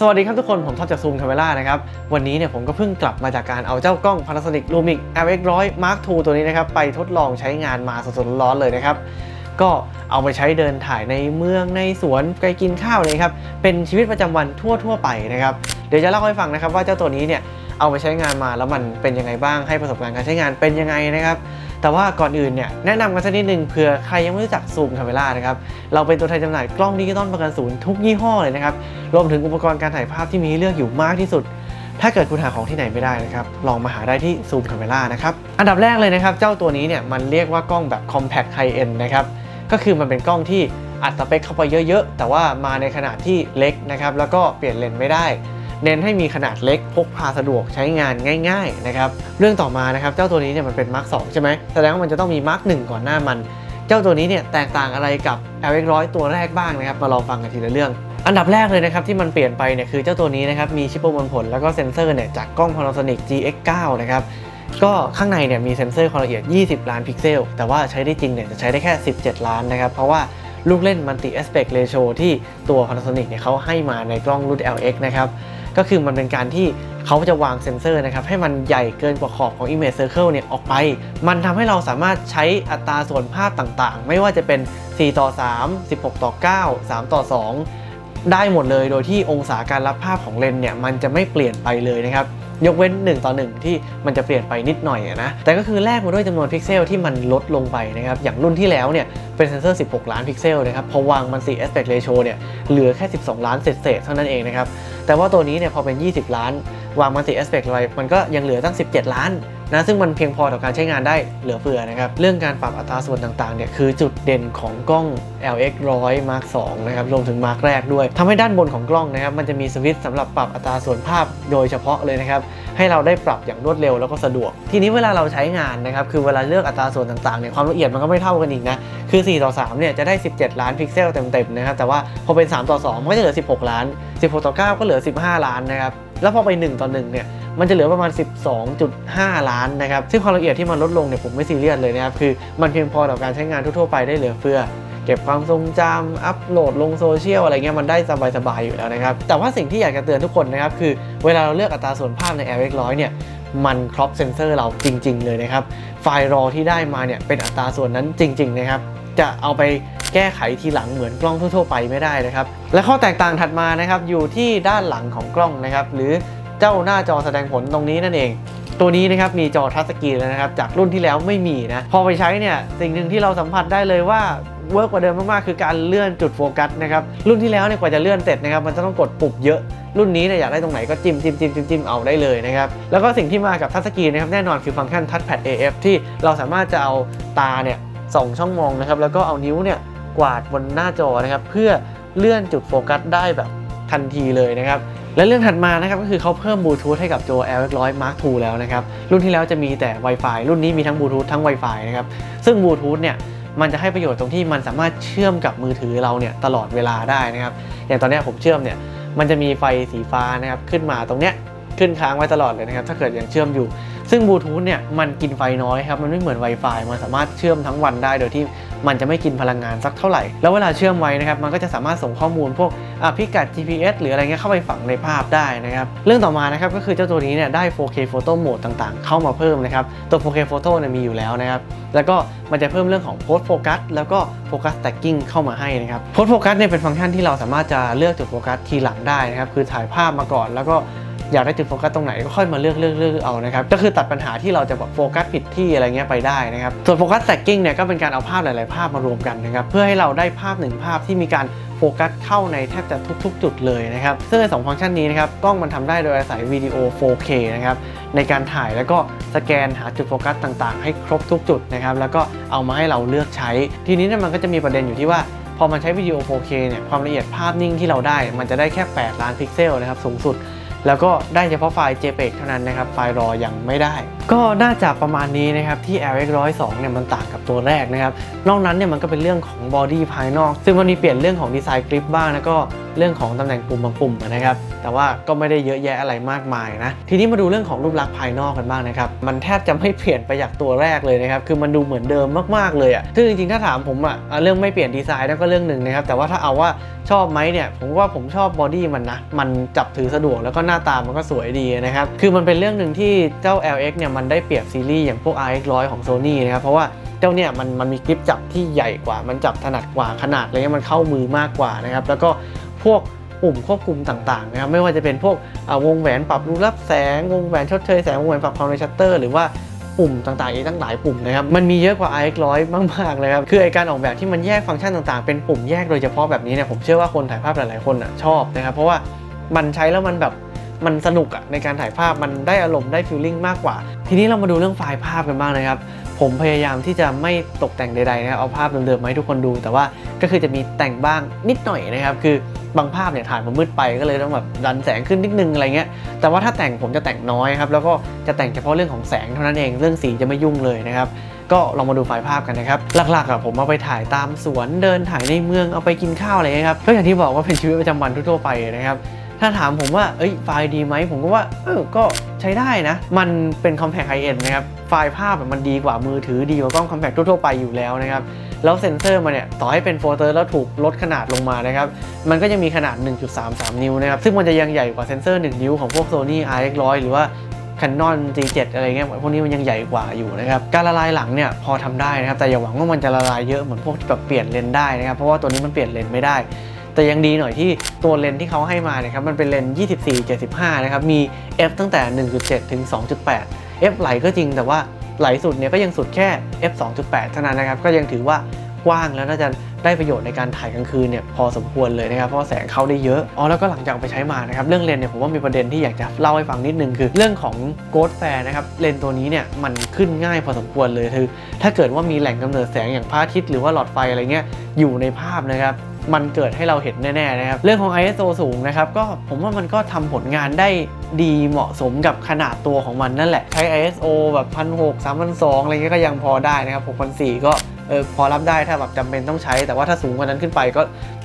สวัสดีครับทุกคน ผมท็อปจากซูมคาเมล่านะครับ วันนี้เนี่ยผมก็เพิ่งกลับมาจากการเอาเจ้ากล้อง Panasonic Lumix RX100 Mark II ตัวนี้นะครับ ไปทดลองใช้งานมาสดๆร้อนๆเลยนะครับ ก็เอาไปใช้เดินถ่ายในเมืองในสวนไปกินข้าวเลยครับ เป็นชีวิตประจำวันทั่วๆไปนะครับ เดี๋ยวจะเล่าให้ฟังนะครับว่าเจ้าตัวนี้เนี่ยเอาไปใช้งานมาแล้วมันเป็นยังไงบ้างให้ประสบการณ์การใช้งานเป็นยังไงนะครับ แต่ว่าก่อนอื่นเนี่ยแนะนำกันสักนิดนึงเผื่อใครยังไม่รู้จักซูมคาเมล่านะครับเราเป็นตัวแทนจำหน่ายกล้องดิจิตอลประกันศูนย์ทุกยี่ห้อเลยนะครับรวมถึงอุปกรณ์การถ่ายภาพที่มีให้เลือกอยู่มากที่สุด ถ้าเกิดคุณหาของที่ไหนไม่ได้นะครับลองมาหาได้ที่ซูมคาเมล่านะครับอันดับแรกเลยนะครับเจ้าตัวนี้เนี่ยมันเรียกว่ากล้องแบบ compact high end นะครับก็คือมันเป็นกล้องที่อัดสเปคเข้าไปเยอะ ๆ แต่ว่ามาในขนาดที่เล็กนะครับแล้วก็เปลี่ยนเลนส์ไม่ได้ เน้นให้มีขนาดเล็กพกพาสะดวกใช้งานง่ายๆนะครับเรื่องต่อมานะครับเจ้าตัวนี้เนี่ยมันเป็น Mark 2ใช่ไหมแสดงว่ามันจะต้องมี Mark 1ก่อนหน้ามัน เจ้าตัวนี้เนี่ยแตกต่างอะไรกับ LX100 ตัวแรกบ้างนะครับมาลองฟังกันทีละเรื่องอันดับแรกเลยนะครับที่มันเปลี่ยนไปเนี่ยคือเจ้าตัวนี้นะครับมีชิปประมวลผลแล้วก็เซ็นเซอร์เนี่ยจากกล้อง Panasonic GX9 นะครับก็ข้างในเนี่ยมีเซ็นเซอร์ความละเอียด 20 ล้านพิกเซล แต่ว่าใช้ได้จริงเนี่ยจะใช้ได้แค่ 17 ล้านนะครับ เพราะว่าลูกเล่น Multi Aspect Ratio ที่ตัว Panasonic เนี่ยเขาให้มาในกล้องรุ่น LX นะครับ ก็คือมันเป็นการที่เขาจะวางเซ็นเซอร์นะครับให้มันใหญ่เกินกว่าขอบของ Image Circle เนี่ยออกไป มันทำให้เราสามารถใช้อัตราส่วนภาพต่างๆ ไม่ว่าจะเป็น 4 ต่อ 3 16 ต่อ 9 3 ต่อ 2 ได้หมดเลยโดยที่องศาการรับภาพของเลนส์เนี่ยมันจะไม่เปลี่ยนไปเลยนะครับยกเว้น 1 ต่อ 1 ที่มันจะเปลี่ยนไปนิดหน่อยนะ แต่ก็คือแลกมาด้วยจำนวนพิกเซลที่มันลดลงไปนะครับ อย่างรุ่นที่แล้วเนี่ยเป็นเซนเซอร์ 16 ล้านพิกเซลนะครับ พอวางมัน4 aspect ratio เนี่ยเหลือแค่ 12 ล้านเศษๆเท่านั้นเองนะครับ แต่ว่าตัวนี้เนี่ยพอเป็น 20 ล้าน วางมัน4 aspect ไว้มันก็ยังเหลือตั้ง 17 ล้านนะซึ่งมันเพียงพอต่อการใช้งานได้เหลือเฟือนะครับ เรื่องการปรับอัตราส่วนต่างๆเนี่ยคือจุดเด่นของกล้อง LX 100 Mark 2นะครับรวมถึง Mark แรกด้วยทำให้ด้านบนของกล้องนะครับมันจะมีสวิตช์สำหรับปรับอัตราส่วนภาพโดยเฉพาะเลยนะครับให้เราได้ปรับอย่างรวดเร็วแล้วก็สะดวก ทีนี้เวลาเราใช้งานนะครับคือเวลาเลือกอัตราส่วนต่างๆเนี่ยความละเอียดมันก็ไม่เท่ากันอีกนะคือ 4 ต่อ 3 เนี่ยจะได้ 17 ล้านพิกเซลเต็มๆนะครับแต่ว่าพอเป็น 3 ต่อ 2 มันก็จะเหลือ 16 ล้าน 16 ต่อ 9 ก็เหลือ 15 ล้านนะครับ แล้วพอไป 1 ต่อ1เนี่ยมันจะเหลือประมาณ 12.5 ล้านนะครับ ซึ่งความละเอียดที่มันลดลงเนี่ยผมไม่ซีเรียสเลยนะครับ คือมันเพียงพอต่อการใช้งานทั่วๆไปได้เหลือเฟือ เก็บความทรงจำอัปโหลดลงโซเชียลอะไรเงี้ยมันได้สบายๆอยู่แล้วนะครับ แต่ว่าสิ่งที่อยากจะเตือนทุกคนนะครับ คือเวลาเราเลือกอัตราส่วนภาพใน Air X100 เนี่ยมันครอปเซนเซอร์เราจริง ๆ เลยนะครับ ไฟล์รอที่ได้มาเนี่ยเป็นอัตราส่วนนั้นจริง ๆ นะครับ จะเอาไป แก้ไขทีหลังเหมือนกล้องทั่ว ๆ ไปไม่ได้นะครับ และข้อแตกต่างถัดมานะครับอยู่ที่ด้านหลังของกล้องนะครับหรือเจ้าหน้าจอแสดงผลตรงนี้นั่นเอง ตัวนี้นะครับมีจอทัชสกรีนแล้วนะครับจากรุ่นที่แล้วไม่มีนะพอไปใช้เนี่ยสิ่งหนึ่งที่เราสัมผัสได้เลยว่าเวิร์กกว่าเดิมมากๆคือการเลื่อนจุดโฟกัสนะครับรุ่นที่แล้วเนี่ยกว่าจะเลื่อนเสร็จนะครับมันจะต้องกดปุ่มเยอะรุ่นนี้เนี่ยอยากได้ตรงไหนก็จิ้มจิ้มจิ้มจิ้มจิ้มเอาได้เลยนะครับแล้วก็สิ่งที่มากับทัชสกรีนนะครับแน่นอนคือฟังก์ชัน Touchpad AF ที่เราสามารถจะเอาตาเนี่ยส่องช่องมองนะครับแล้วก็เอานิ้วเนี่ย กวาดบนหน้าจอนะครับ เพื่อเลื่อนจุดโฟกัสได้แบบทันทีเลยนะครับ และเรื่องถัดมานะครับก็คือเขาเพิ่มบลูทูธให้กับตัว L100 Mark II แล้วนะครับ รุ่นที่แล้วจะมีแต่ Wi-Fi รุ่นนี้มีทั้งบลูทูธทั้ง Wi-Fi นะครับ ซึ่งบลูทูธเนี่ยมันจะให้ประโยชน์ตรงที่มันสามารถเชื่อมกับมือถือเราเนี่ยตลอดเวลาได้นะครับ อย่างตอนนี้ผมเชื่อมเนี่ยมันจะมีไฟสีฟ้านะครับขึ้นมาตรงเนี้ย ขึ้นค้างไว้ตลอดเลยนะครับ ถ้าเกิดยังเชื่อมอยู่ ซึ่งบลูทูธเนี่ยมันกินไฟน้อยครับ มันไม่เหมือน Wi-Fi มันสามารถเชื่อมทั้งวันได้โดยที่มันจะไม่กินพลังงานสักเท่าไหร่ แล้วเวลาเชื่อมไว้นะครับ มันก็จะสามารถส่งข้อมูลพวกพิกัด GPS หรืออะไรเงี้ยเข้าไปฝังในภาพได้นะครับ เรื่องต่อมานะครับก็คือเจ้าตัวนี้เนี่ยได้ 4K Photo Mode ต่างๆ เข้ามาเพิ่มนะครับ ตัว 4K Photo เนี่ยมีอยู่แล้วนะครับ แล้วก็มันจะเพิ่มเรื่องของ Post Focus แล้วก็ Focus Stacking เข้ามาให้นะครับ Post Focus เนี่ยเป็นฟังก์ชันที่เราสามารถจะเลือกจุดโฟกัสทีหลังได้นะครับ คือถ่ายภาพมาก่อนแล้วก็ อยากได้จุดโฟกัสตรงไหนก็ค่อยมาเลือกเลือกเลือกเอานะครับก็คือตัดปัญหาที่เราจะแบบโฟกัสผิดที่อะไรเงี้ยไปได้นะครับส่วน Focus Stacking เนี่ยก็เป็นการเอาภาพหลาย ๆ ภาพมารวมกันนะครับเพื่อให้เราได้ภาพหนึ่งภาพที่มีการโฟกัสเข้าในแทบจะทุก ๆ จุดเลยนะครับซึ่งในสองฟังก์ชันนี้นะครับกล้องมันทำได้โดยอาศัยวิดีโอ 4K นะครับในการถ่ายแล้วก็สแกนหาจุดโฟกัสต่าง ๆ ให้ครบทุกจุดนะครับแล้วก็เอามาให้เราเลือกใช้ ทีนี้เนี่ยมันก็จะมีประเด็นอยู่ที่ว่าพอมันใช้วิดีโอ 4K เนี่ยความละเอียดภาพนิ่งที่เราได้ มันจะได้แค่ 8 ล้านพิกเซลนะครับสูงสุด แล้วก็ได้เฉพาะไฟล์ JPEG เท่านั้นนะครับ ไฟล์รอยังไม่ได้ ก็น่าจะประมาณนี้นะครับที่ RX102 เนี่ยมันต่างกับตัวแรกนะครับ นอกนั้นเนี่ยมันก็เป็นเรื่องของบอดี้ภายนอก ซึ่งมันมีเปลี่ยนเรื่องของดีไซน์กริปบ้างแล้วก็ เรื่องของตำแหน่งปุ่มบางปุ่มนะครับ แต่ว่าก็ไม่ได้เยอะแยะอะไรมากมายนะ ทีนี้มาดูเรื่องของรูปลักษณ์ภายนอกกันบ้างนะครับ มันแทบจะไม่เปลี่ยนไปจากตัวแรกเลยนะครับ คือมันดูเหมือนเดิมมากๆเลยอะ่ะซึ่งจริงๆถ้าถามผมอะ่ะเรื่องไม่เปลี่ยนดีไซน์นั่นก็เรื่องหนึ่งนะครับ แต่ว่าถ้าเอาว่าชอบไหมเนี่ย ผมว่าผมชอบบอดี้มันนะ มันจับถือสะดวกแล้วก็หน้าตามันก็สวยดีนะครับ คือมันเป็นเรื่องหนึ่งที่เจ้า LX เนี่ยมันได้เปรียบซีรีส์อย่างพวก RX 100 ของ Sony นะครับ เพราะว่าเจ้าเนี่ยมันมันมีกริปจับที่ใหญ่กว่า มันจับถนัดกว่าขนาดอะไรเงี้ยมันเข้ามือมากกว่านะครับ แล้วก็ พวกปุ่มควบคุมต่างๆนะครับไม่ว่าจะเป็นพวกวงแหวนปรับรูรับแสง วงแหวนชดเชยแสงวงแหวนปรับความเร็วชัตเตอร์หรือว่าปุ่มต่างๆอีกตั้งหลายปุ่มนะครับมันมีเยอะกว่า RX 100 มากๆเลยครับคือไอการออกแบบที่มันแยกฟังก์ชันต่างๆ เป็นปุ่มแยกโดยเฉพาะแบบนี้เนี่ยผมเชื่อว่าคนถ่ายภาพหลายๆคนอะชอบนะครับเพราะว่ามันใช้แล้วมันแบบมันสนุกอะในการถ่ายภาพมันได้อารมณ์ได้ฟีลลิ่งมากกว่า ทีนี้เรามาดูเรื่องไฟล์ภาพกันบ้างนะครับ ผมพยายามที่จะไม่ตกแต่งใดๆนะครับเอาภาพเดิมๆมาให้ทุกคนดู แต่ว่าก็คือจะมีแต่งบ้างนิดหน่อยนะครับ คือบางภาพเนี่ยถ่ายมามืดไปก็เลยต้องแบบดันแสงขึ้นนิดนึงอะไรเงี้ย แต่ว่าถ้าแต่งผมจะแต่งน้อยครับ แล้วก็จะแต่งเฉพาะเรื่องของแสงเท่านั้นเอง เรื่องสีจะไม่ยุ่งเลยนะครับ ก็ลองมาดูไฟล์ภาพกันนะครับ หลักๆอะผมเอาไปถ่ายตามสวนเดินถ่ายในเมืองเอาไปกินข้าวอะไรเงี้ยครับ ก็อย่างที่บอกว่าเป็นชีวิตประจำวันทั่วไปนะครับ ถ้าถามผมว่าเอ้ยไฟล์ดีไหมผมก็ว่าเออก็ใช้ได้นะ มันเป็นคอมแพคไฮเอ็นนะครับ ไฟล์ภาพมันดีกว่ามือถือดีกว่ากล้องคอมแพคทั่วๆไปอยู่แล้วนะครับ แล้วเซ็นเซอร์มันเนี่ยต่อให้เป็นโฟลเตอร์แล้วถูกลดขนาดลงมานะครับ มันก็ยังมีขนาด 1.33 นิ้วนะครับ ซึ่งมันจะยังใหญ่กว่าเซ็นเซอร์ 1 นิ้วของพวก Sony RX100 หรือว่า Canon G7 อะไรเงี้ยพวกนี้มันยังใหญ่กว่าอยู่นะครับ การละลายหลังเนี่ยพอทำได้นะครับ แต่อย่าหวังว่ามันจะละลายเยอะเหมือนพวกที่แบบเปลี่ยนเลนได้นะครับ เพราะว่าตัวนี้มันเปลี่ยนเลนไม่ได้ แต่ยังดีหน่อยที่ตัวเลนส์ที่เขาให้มาเนี่ยครับมันเป็นเลนส์24 75 นะครับ มี f ตั้งแต่ 1.7 ถึง 2.8 f ไหลก็จริงแต่ว่าไหลสุดเนี่ยก็ยังสุดแค่ f 2.8 เท่านั้นนะครับก็ยังถือว่ากว้างแล้วน่าจะได้ประโยชน์ในการถ่ายกลางคืนเนี่ยพอสมควรเลยนะครับเพราะแสงเข้าได้เยอะอ๋อแล้วก็หลังจากไปใช้มานะครับเรื่องเลนส์เนี่ยผมว่ามีประเด็นที่อยากจะเล่าให้ฟังนิดนึงคือ เรื่องของโกดแฟร์นะครับเลนส์ตัวนี้เนี่ยมันขึ้นง่ายพอสมควรเลยคือ ถ้าเกิดว่ามีแหล่งกำเนิดแสงอย่างพระอาทิตย์หรือว่าหลอดไฟอะไรเงี้ยอยู่ในภาพนะครับ มันเกิดให้เราเห็นแน่ๆนะครับ เรื่องของ ISO สูงนะครับก็ผมว่ามันก็ทำผลงานได้ดีเหมาะสมกับขนาดตัวของมันนั่นแหละ ใช้ ISO แบบพันหกสามพันสองอะไรเงี้ยก็ยังพอได้นะครับหกพันสี่ก็เออพอรับได้ถ้าแบบจำเป็นต้องใช้ แต่ว่าถ้าสูงกว่านั้นขึ้นไปก็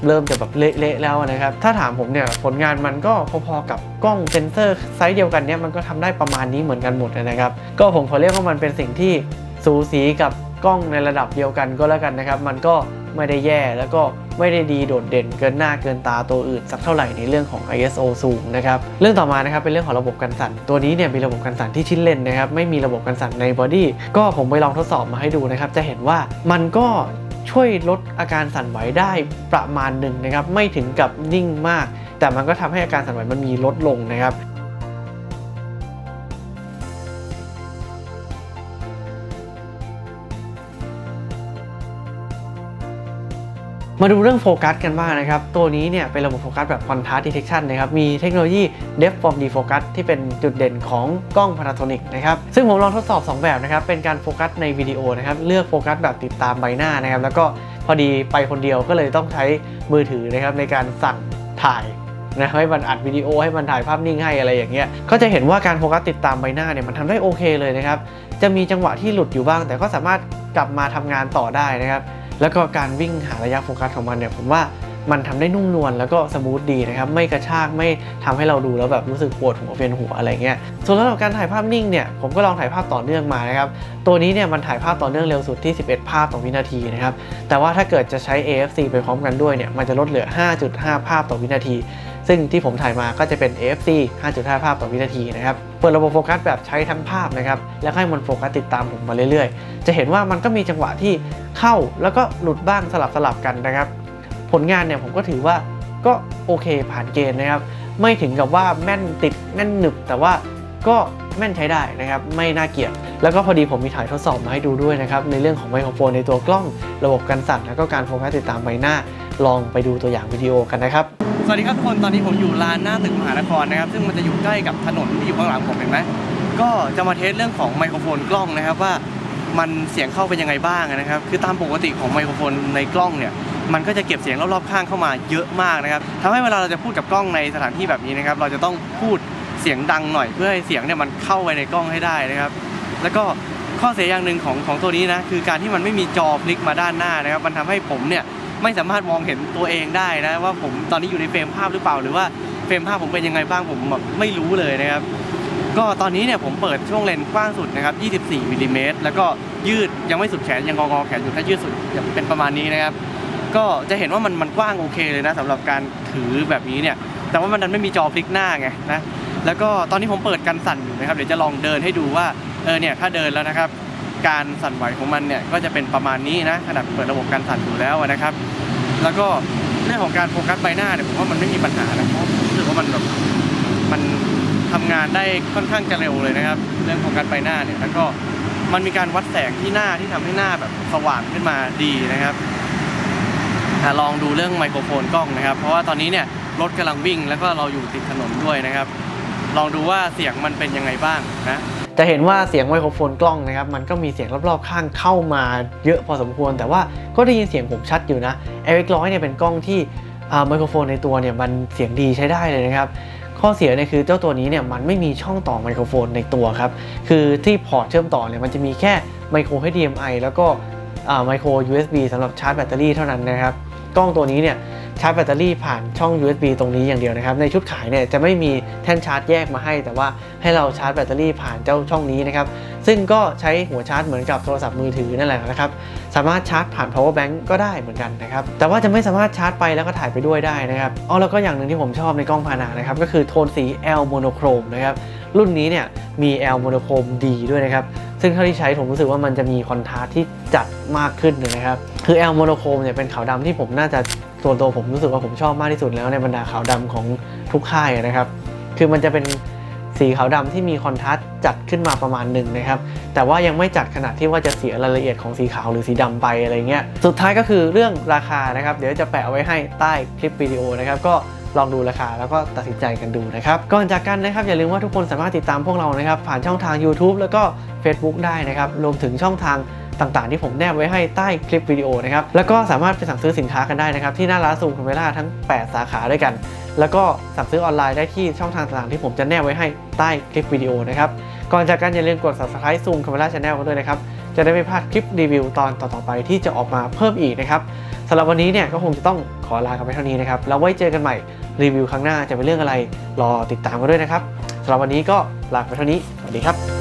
เริ่มจะแบบเละๆแล้วนะครับ ถ้าถามผมเนี่ยผลงานมันก็พอๆกับกล้องเซนเซอร์ไซส์เดียวกันเนี่ยมันก็ทำได้ประมาณนี้เหมือนกันหมดนะครับ ก็ผมขอเรียกว่ามันเป็นสิ่งที่สูสีกับกล้องในระดับเดียวกันก็แล้วกันนะครับ มันก็ ไม่ได้แย่แล้วก็ไม่ได้ดีโดดเด่นเกินหน้าเกินตาตัวอื่น สักเท่าไหร่ในเรื่องของ ISO สูงนะครับเรื่องต่อมานะครับเป็นเรื่องของระบบกันสั่น ตัวนี้เนี่ยมีระบบกันสั่นที่ชิ้นเลนนะครับไม่มีระบบกันสั่นในบอดี้ก็ผมไปลองทดสอบมาให้ดูนะครับจะเห็นว่ามันก็ช่วยลดอาการสั่นไหวได้ประมาณหนึ่งนะครับไม่ถึงกับนิ่งมาก แต่มันก็ทำให้อาการสั่นไหวมันมีลดลงนะครับ มาดูเรื่องโฟกัสกันบ้างนะครับ ตัวนี้เนี่ยเป็นระบบโฟกัสแบบ Contrast Detection นะครับ มีเทคโนโลยี Depth from Defocus ที่เป็นจุดเด่นของกล้อง Panasonic นะครับ ซึ่งผมลองทดสอบ 2 แบบนะครับ เป็นการโฟกัสในวิดีโอนะครับ เลือกโฟกัสแบบติดตามใบหน้านะครับ แล้วก็พอดีไปคนเดียวก็เลยต้องใช้มือถือนะครับในการสั่งถ่ายนะให้มันอัดวิดีโอให้มันถ่ายภาพนิ่งให้อะไรอย่างเงี้ย ก็จะเห็นว่าการโฟกัสติดตามใบหน้าเนี่ยมันทำได้โอเคเลยนะครับ จะมีจังหวะที่หลุดอยู่บ้าง แต่ก็สามารถกลับมาทำงานต่อได้นะครับ แล้วก็การวิ่งหาระยะโฟกัสของมันเนี่ยผมว่า มันทำได้นุ่มนวลแล้วก็สมูทดีนะครับไม่กระชากไม่ทำให้เราดูแล้วแบบรู้สึกปวดหัวเวียนหัวอะไรเงี้ยส่วนสำหรับการถ่ายภาพนิ่งเนี่ยผมก็ลองถ่ายภาพต่อเนื่องมานะครับตัวนี้เนี่ยมันถ่ายภาพต่อเนื่องเร็วสุดที่ 11 ภาพต่อวินาทีนะครับแต่ว่าถ้าเกิดจะใช้ AFC ไปพร้อมกันด้วยเนี่ยมันจะลดเหลือ 5.5 ภาพต่อวินาที ซึ่งที่ผมถ่ายมาก็จะเป็น AFC 5.5 ภาพต่อวินาทีนะครับเปิดระบบโฟกัสแบบใช้ทั้งภาพนะครับแล้วให้มันโฟกัสติดตามผมมาเรื่อยๆ จะเห็นว่ามันก็มีจังหวะที่เข้าแล้วก็หลุดบ้างสลับสลับกันนะครับ ผลงานเนี่ยผมก็ถือว่าก็โอเคผ่านเกณฑ์นะครับ ไม่ถึงกับว่าแม่นติดแน่นหนึบแต่ว่าก็แม่นใช้ได้นะครับ ไม่น่าเกลียดแล้วก็พอดีผมมีถ่ายทดสอบมาให้ดูด้วยนะครับ ในเรื่องของไมโครโฟนในตัวกล้องระบบกันสั่นแล้วก็การโฟกัสติดตามใบหน้า ลองไปดูตัวอย่างวิดีโอกันนะครับ สวัสดีครับทุกคนตอนนี้ผมอยู่ลานหน้าตึกมหานครนะครับ ซึ่งมันจะอยู่ใกล้กับถนนที่อยู่ข้างหลังผมเห็นไหมก็จะมาเทสเรื่องของไมโครโฟนกล้องนะครับว่ามันเสียงเข้าเป็นยังไงบ้างนะครับ คือตามปกติของไมโครโฟนในกล้องเนี่ย มันก็จะเก็บเสียงรอบๆข้างเข้ามาเยอะมากนะครับทำให้เวลาเราจะพูดกับกล้องในสถานที่แบบนี้นะครับ เราจะต้องพูดเสียงดังหน่อยเพื่อให้เสียงเนี่ยมันเข้าไปในกล้องให้ได้นะครับ แล้วก็ข้อเสียอย่างหนึ่งของของตัวนี้นะคือการที่มันไม่มีจอพลิกมาด้านหน้านะครับ มันทำให้ผมเนี่ยไม่สามารถมองเห็นตัวเองได้นะว่าผมตอนนี้อยู่ในเฟรมภาพหรือเปล่า หรือว่าเฟรมภาพผมเป็นยังไงบ้างผมแบบไม่รู้เลยนะครับก็ตอนนี้เนี่ยผมเปิดช่วงเลนส์กว้างสุดนะครับ 24มิลลิเมตรแล้วก็ยืดยังไม่สุดแขนยังงอแขนอยู่ถ้ายืดสุดจะเป็นประมาณนี้นะครับ ก็จะเห็นว่ามันมันกว้างโอเคเลยนะสำหรับการถือแบบนี้เนี่ย แต่ว่ามันดันไม่มีจอพลิกหน้าไงนะ แล้วก็ตอนนี้ผมเปิดกันสั่นอยู่นะครับ เดี๋ยวจะลองเดินให้ดูว่า เออเนี่ยถ้าเดินแล้วนะครับ การสั่นไหวของมันเนี่ยก็จะเป็นประมาณนี้นะขนาดเปิดระบบการสั่นอยู่แล้วนะครับ แล้วก็เรื่องของการโฟกัสใบหน้าเนี่ยผมว่ามันไม่มีปัญหานะเพราะรู้สึกว่ามันแบบมันทำงานได้ค่อนข้างจะเร็วเลยนะครับ เรื่องโฟกัสใบหน้าเนี่ยแล้วก็มันมีการวัดแสงที่หน้าที่ทำให้หน้าแบบสว่างขึ้นมาดีนะครับ ลองดูเรื่องไมโครโฟนกล้องนะครับ เพราะว่าตอนนี้เนี่ยรถกำลังวิ่งแล้วก็เราอยู่ติดถนนด้วยนะครับ ลองดูว่าเสียงมันเป็นยังไงบ้างนะจะเห็นว่าเสียงไมโครโฟนกล้องนะครับมันก็มีเสียงรอบๆข้างเข้ามาเยอะพอสมควร แต่ว่าก็ได้ยินเสียงผมชัดอยู่นะ a r i c 100เนี่ยเป็นกล้องที่ไมโครโฟนในตัวเนี่ยมันเสียงดีใช้ได้เลยนะครับข้อเสียเนี่ยคือเจ้าตัวนี้เนี่ยมันไม่มีช่องต่อไมโครโฟนในตัวครับคือที่พอร์ตเชื่อมต่อเนี่ยมันจะมีแค่ไมโคร HDMI แล้วก็ไมโคร USB สำหรับชาร์จแบตเตอรี่เท่านั้นนะครับ กล้องตัวนี้เนี่ยชาร์จแบตเตอรี่ผ่านช่อง USB ตรงนี้อย่างเดียวนะครับ ในชุดขายเนี่ยจะไม่มีแท่นชาร์จแยกมาให้ แต่ว่าให้เราชาร์จแบตเตอรี่ผ่านเจ้าช่องนี้นะครับ ซึ่งก็ใช้หัวชาร์จเหมือนกับโทรศัพท์มือถือนั่นแหละนะครับ สามารถชาร์จผ่าน power bank ก็ได้เหมือนกันนะครับ แต่ว่าจะไม่สามารถชาร์จไปแล้วก็ถ่ายไปด้วยได้นะครับอ๋อแล้วก็อย่างหนึ่งที่ผมชอบในกล้องพานานะครับก็คือโทนสี L monochrome นะครับรุ่นนี้เนี่ยมี L monochrome ดีด้วยนะครับ ซึ่งเท่าที่ใช้ผมรู้สึกว่ามันจะมีคอนทราสที่จัดมากขึ้นนะครับ คือ L monochrome เนี่ยเป็นขาวดำที่ผมน่าจะส่วนตัวผมรู้สึกว่าผมชอบมากที่สุดแล้วในบรรดาขาวดำของทุกค่ายนะครับ คือมันจะเป็นสีขาวดำที่มีคอนทราสต์จัดขึ้นมาประมาณหนึ่งนะครับ แต่ว่ายังไม่จัดขนาดที่ว่าจะเสียรายละเอียดของสีขาวหรือสีดำไปอะไรเงี้ย สุดท้ายก็คือเรื่องราคานะครับ เดี๋ยวจะแปะเอาไว้ให้ใต้คลิปวิดีโอนะครับ ก็ ลองดูราคาแล้วก็ตัดสินใจกันดูนะครับ ก่อนจากกันนะครับอย่าลืมว่าทุกคนสามารถติดตามพวกเรานะครับผ่านช่องทาง YouTube แล้วก็ Facebook ได้นะครับรวมถึงช่องทางต่างๆ ที่ผมแนบไว้ให้ใต้คลิปวิดีโอนะครับ แล้วก็สามารถไปสั่งซื้อสินค้ากันได้นะครับ ที่หน้าร้านซูมคาเมล่าทั้ง 8 สาขาด้วยกัน แล้วก็สั่งซื้อออนไลน์ได้ที่ช่องทางต่างๆ ที่ผมจะแนบไว้ให้ใต้คลิปวิดีโอนะครับ ก่อนจากกันอย่าลืมกด subscribe ซูมคาเมล่าชาแนลกันด้วยนะครับ จะได้ไม่พลาดคลิปรีวิวตอนต่อๆไปที่จะออกมาเพิ่มอีกนะครับสำหรับวันนี้เนี่ยก็คงจะต้องขอลากันไปเท่านี้นะครับแล้วไว้เจอกันใหม่ รีวิวครั้งหน้าจะเป็นเรื่องอะไร รอติดตามกันด้วยนะครับสำหรับวันนี้ก็ลาไปเท่านี้ สวัสดีครับ